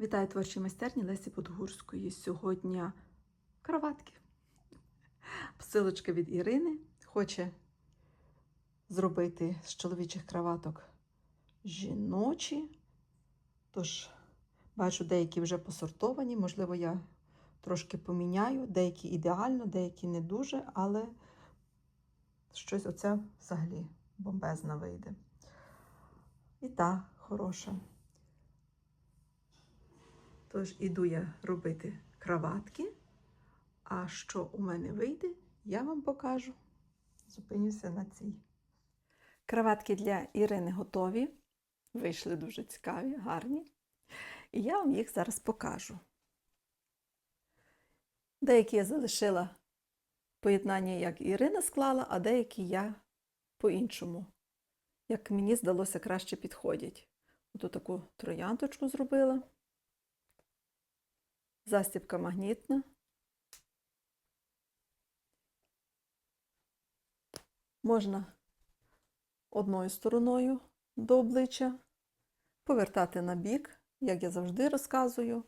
Вітаю творчій майстерні Лесі Подгурської. Сьогодні кроватки. Посилочка від Ірини. Хоче зробити з чоловічих кроваток жіночі. Тож, бачу, деякі вже посортовані. Можливо, я трошки поміняю. Деякі ідеально, деякі не дуже, але щось оце взагалі бомбезна вийде. І та хороша. Тож іду я робити краватки. А що у мене вийде, я вам покажу. Зупинюся на цій. Краватки для Ірини готові. Вийшли дуже цікаві, гарні. І я вам їх зараз покажу. Деякі я залишила поєднання, як Ірина склала, а деякі я по-іншому. Як мені здалося, краще підходять. Ото таку троянточку зробила. Застібка магнітна. Можна одною стороною до обличчя повертати на бік, як я завжди розказую.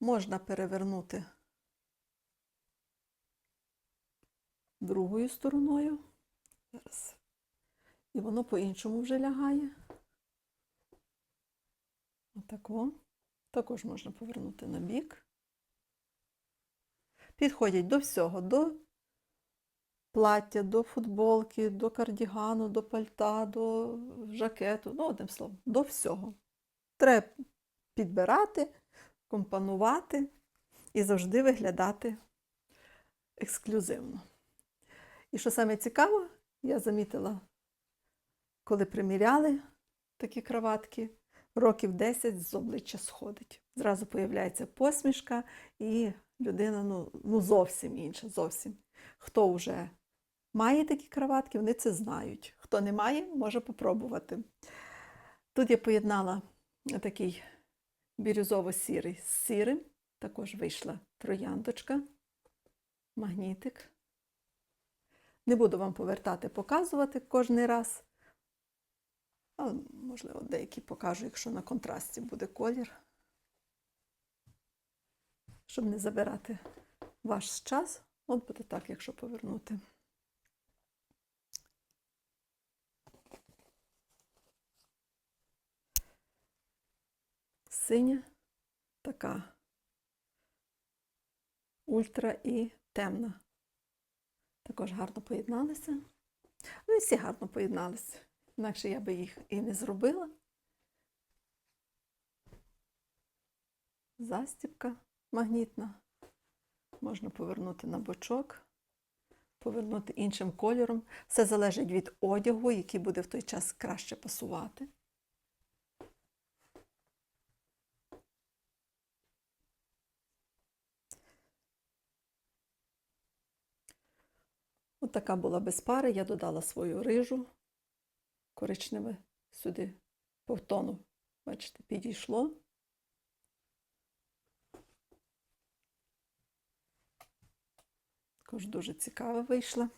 Можна перевернути другою стороною. Зараз. І воно по-іншому вже лягає. Отако. Також можна повернути на бік підходять до всього, до плаття, до футболки, до кардігану, до пальта, до жакету, ну, одним словом, до всього. Треба підбирати, компонувати і завжди виглядати ексклюзивно. І що саме цікаво, я замітила, коли приміряли такі краватки, років 10 з обличчя сходить. Зразу появляється посмішка, і людина ну, ну зовсім інша. зовсім. Хто вже має такі краватки, вони це знають. Хто не має, може попробувати. Тут я поєднала такий бірюзово-сірий з сірим, також вийшла трояндочка, магнітик. Не буду вам повертати, показувати кожен раз. Але, можливо, деякі покажу, якщо на контрасті буде колір. Щоб не забирати ваш час, от буде так, якщо повернути. Синя, така ультра і темна. Також гарно поєдналися. Ну і всі гарно поєдналися. Інакше я би їх і не зробила. Застібка магнітна. Можна повернути на бочок, повернути іншим кольором. Все залежить від одягу, який буде в той час краще пасувати. От така була без пари. Я додала свою рижу коричневе сюди по тону, бачите, підійшло. Також дуже цікава вийшла.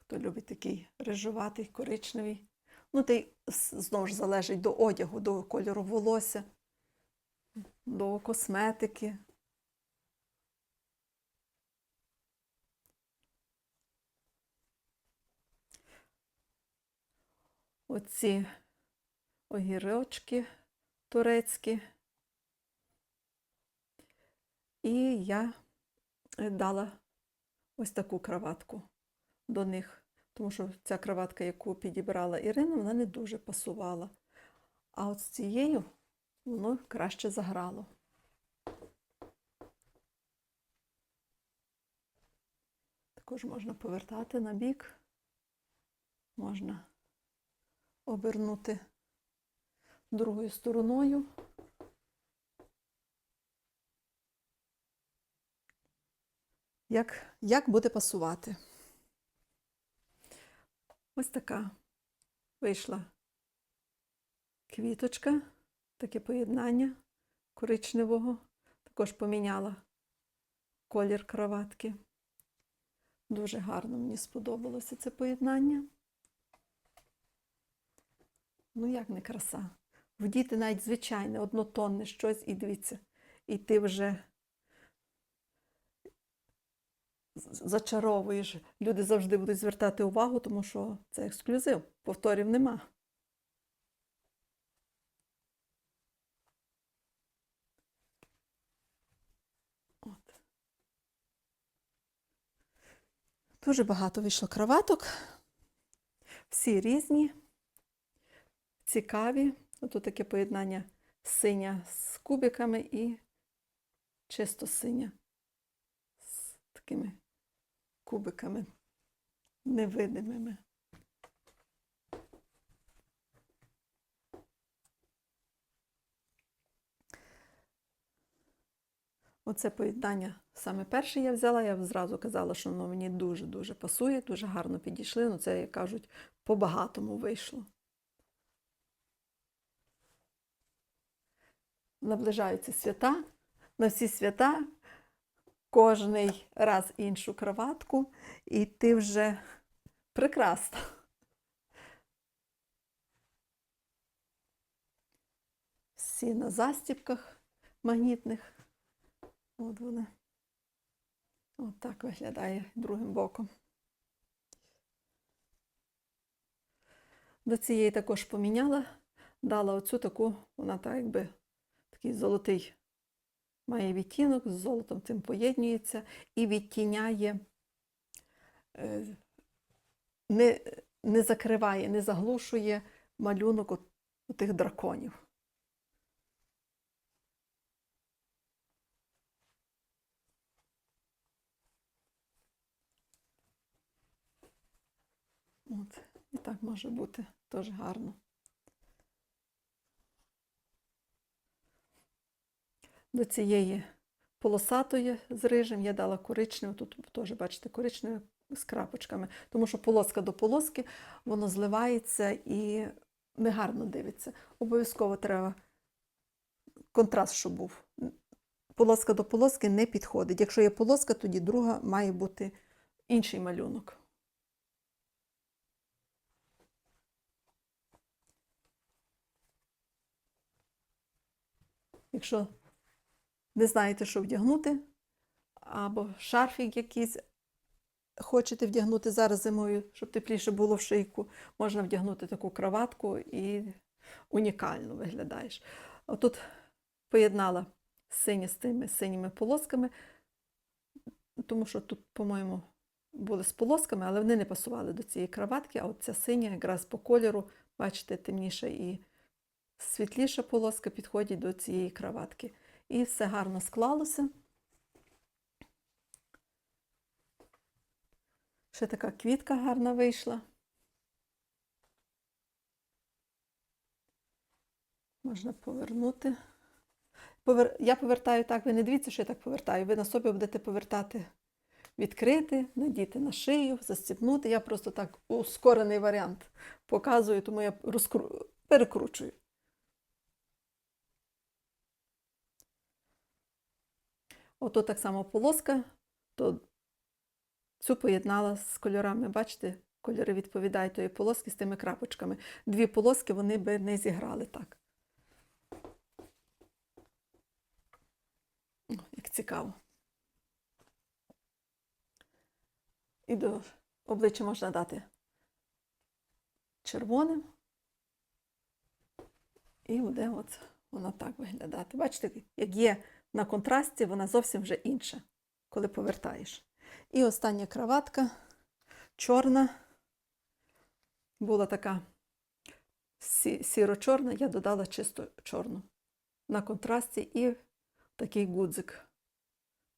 Хто любить такий рижуватий, коричневий. Ну, та й знову ж залежить до одягу, до кольору волосся, до косметики. Оці огірочки турецькі. І я дала ось таку краватку до них, тому що ця краватка, яку підібрала Ірина, вона не дуже пасувала. А от з цією воно краще заграло. Також можна повертати на бік, можна обернути другою стороною. Як, як буде пасувати? Ось така вийшла квіточка, таке поєднання коричневого. Також поміняла колір кроватки. Дуже гарно мені сподобалося це поєднання. Ну, як не краса. вдіти навіть звичайне, однотонне щось, і дивіться, і ти вже з- зачаровуєш. Люди завжди будуть звертати увагу, тому що це ексклюзив, повторів нема. Дуже багато вийшло краваток. Всі різні, цікаві. Ото таке поєднання синя з кубиками і чисто синя з такими кубиками невидимими. Оце поєднання саме перше я взяла. Я зразу казала, що воно мені дуже-дуже пасує, дуже гарно підійшли. Ну, це, як кажуть, по-багатому вийшло. Наближаються свята. На всі свята кожний раз іншу кроватку, і ти вже прекрасна. Всі на застіпках магнітних. От вона. От так виглядає другим боком. До цієї також поміняла, дала оцю таку, вона так якби такий золотий має відтінок, з золотом цим поєднується і відтіняє, е, не, не закриває, не заглушує малюнок от, тих драконів. От, і так може бути теж гарно. До цієї полосатої з рижем я дала коричневу, тут теж, бачите, коричневе з крапочками, тому що полоска до полоски, воно зливається і негарно дивиться. Обов'язково треба контраст, щоб був. Полоска до полоски не підходить. Якщо є полоска, тоді друга має бути інший малюнок. Якщо не знаєте, що вдягнути, або шарфік якийсь хочете вдягнути зараз зимою, щоб тепліше було в шийку, можна вдягнути таку краватку і унікально виглядаєш. Отут поєднала сині з тими синіми полосками, тому що тут, по-моєму, були з полосками, але вони не пасували до цієї краватки, а от ця синя якраз по кольору, бачите, темніша і світліша полоска підходить до цієї краватки. І все гарно склалося. Ще така квітка гарна вийшла. Можна повернути. Повер... Я повертаю так, ви не дивіться, що я так повертаю. Ви на собі будете повертати, відкрити, надіти на шию, застібнути. Я просто так ускорений варіант показую, тому я розкру... перекручую. Ото так само полоска, то цю поєднала з кольорами. Бачите, кольори відповідають тої полоски з тими крапочками. Дві полоски вони би не зіграли так. Як цікаво. І до обличчя можна дати червоним. І буде от воно так виглядати. Бачите, як є на контрасті, вона зовсім вже інша, коли повертаєш. І остання краватка чорна. Була така сіро-чорна, я додала чисто чорну. На контрасті і такий гудзик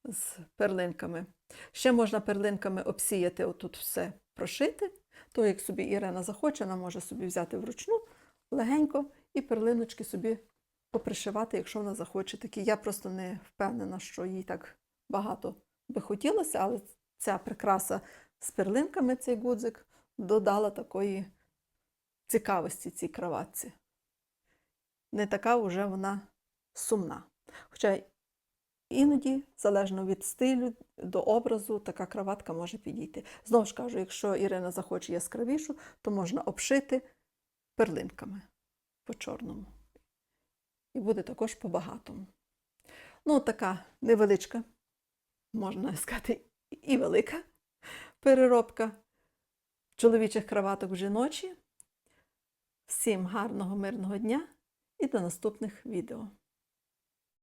з перлинками. Ще можна перлинками обсіяти отут все прошити. То, як собі Ірина захоче, вона може собі взяти вручну легенько і перлиночки собі попришивати, якщо вона захоче такі. Я просто не впевнена, що їй так багато би хотілося, але ця прикраса з перлинками, цей гудзик, додала такої цікавості цій краватці. Не така вже вона сумна. Хоча іноді, залежно від стилю до образу, така краватка може підійти. Знову ж кажу, якщо Ірина захоче яскравішу, то можна обшити перлинками по чорному. І буде також по-багатому. Ну, така невеличка, можна сказати, і велика переробка чоловічих краваток в жіночі. Всім гарного, мирного дня і до наступних відео.